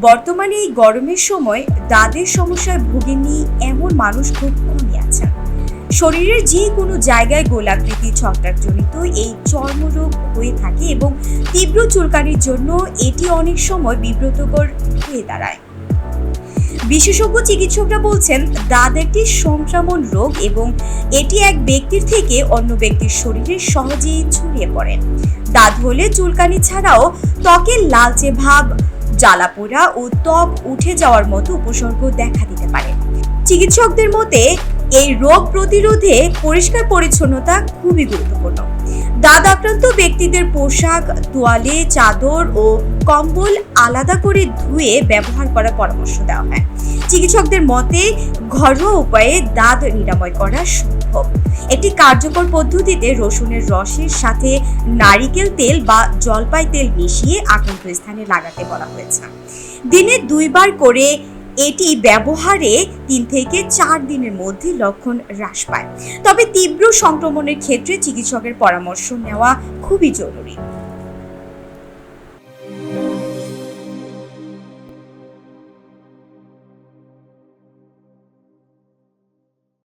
বর্তমানে এই গরমের সময় দাঁতের সমস্যায় ভোগেননি এমন মানুষ খুব কমই আছেন। শরীরের যে কোনো জায়গায় গোলাকৃতি ছত্রাকজনিত এই চর্মরোগ হয়ে থাকে এবং তীব্র চুলকানির জন্য এটি অনেক সময় বিব্রতকর হয়ে দাঁড়ায়। বিশেষজ্ঞ চিকিৎসকরা বলছেন, দাঁত একটি সংক্রমণ রোগ এবং এটি এক ব্যক্তির থেকে অন্য ব্যক্তির শরীরে সহজেই ছড়িয়ে পড়ে। দাঁত হলে চুলকানি ছাড়াও ত্বকের লালচে ভাব জ্বালাপোড়া ও ত্বক উঠে যাওয়ার মতো উপসর্গ দেখা দিতে পারে। চিকিৎসকদের মতে, এই রোগ প্রতিরোধে পরিষ্কার পরিচ্ছন্নতা খুবই গুরুত্বপূর্ণ। দাঁত আক্রান্ত ব্যক্তিদের পোশাক, তোয়ালে, চাদর ও কম্বল আলাদা করে ধুয়ে ব্যবহার করার পরামর্শ দেওয়া হয়। চিকিৎসকদের মতে, ঘরোয়া উপায়ে দাঁত নিরাময় করা সম্ভব একটি কার্যকর পদ্ধতিতে রসুনের রসের সাথে নারিকেল তেল বা জলপাই তেল মিশিয়ে আক্রান্ত স্থানে লাগাতে বলা হয়েছে। দিনে দুইবার করে এটি ব্যবহারে তিন থেকে চার দিনের মধ্যে লক্ষণ হ্রাস পায়। তবে তীব্র সংক্রমণের ক্ষেত্রে চিকিৎসকের পরামর্শ নেওয়া খুবই জরুরি।